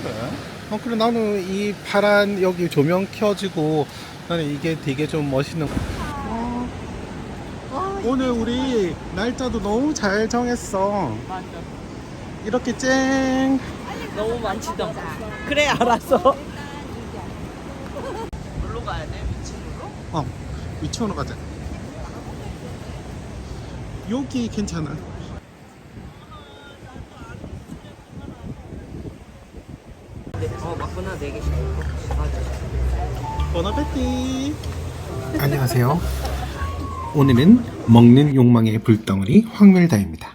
멋있는데? 어 그래 나는 이 파란 여기 조명 켜지고 나는 이게 되게 좀 멋있는 오늘 우리 날짜도 너무 잘 정했어 맞아. 이렇게 쨍 너무 많지도. 그래 알았어. 뭘로 가야 돼? 위층으로? 어, 위층으로 가자. 여기 괜찮아. 네. 어 맞구나 네 개씩. 맞아. 안녕하세요. 오늘은 먹는 욕망의 불덩어리 황멜다입니다.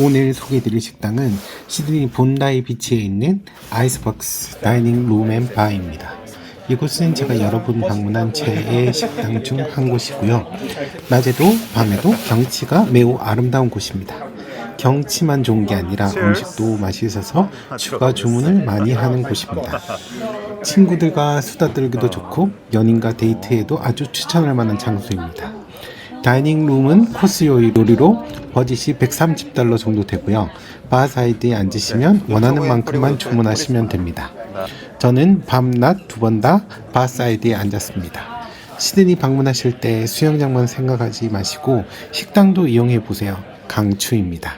오늘 소개해드릴 식당은 시드니 본다이 비치에 있는 아이스박스 다이닝 룸앤 바입니다. 이곳은 제가 여러 번 방문한 제2의 식당 중 한 곳이고요. 낮에도 밤에도 경치가 매우 아름다운 곳입니다. 경치만 좋은 게 아니라 음식도 맛있어서 추가 주문을 많이 하는 곳입니다. 친구들과 수다 떨기도 좋고 연인과 데이트에도 아주 추천할 만한 장소입니다. 다이닝 룸은 코스 요리로 버짓이 130달러 정도 되고요. 바 사이드에 앉으시면 원하는 만큼만 주문하시면 됩니다. 저는 밤낮 두 번 다 바 사이드에 앉았습니다. 시드니 방문하실 때 수영장만 생각하지 마시고 식당도 이용해 보세요. 강추입니다.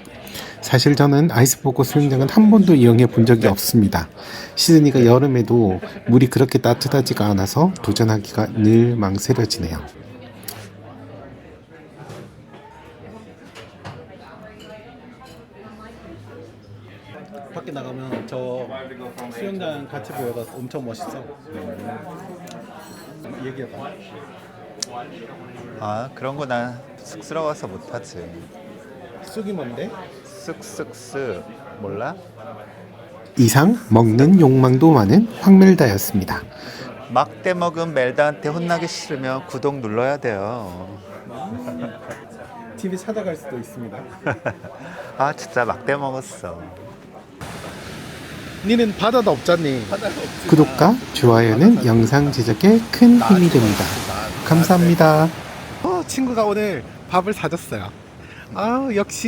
사실 저는 아이스버거 수영장은 한 번도 이용해 본 적이 없습니다. 시드니가 여름에도 물이 그렇게 따뜻하지가 않아서 도전하기가 늘 망설여지네요. 밖에 나가면 저 수영장 같이 보여가 엄청 멋있어. 얘기해봐. 아 그런 거난 쑥스러워서 못 하지 쑥이 뭔데? 쓱쓱쓱 몰라? 이상 먹는 욕망도 많은 황멜다였습니다. 막대 먹은 멜다한테 혼나기 싫으면 구독 눌러야 돼요 집에 찾아갈 수도 있습니다. 아 진짜 막대 먹었어 니는 바다도 없잖니. 구독과 좋아요는 영상 제작에 큰 힘이 됩니다. 감사합니다. 어, 친구가 오늘 밥을 사줬어요. 아, 역시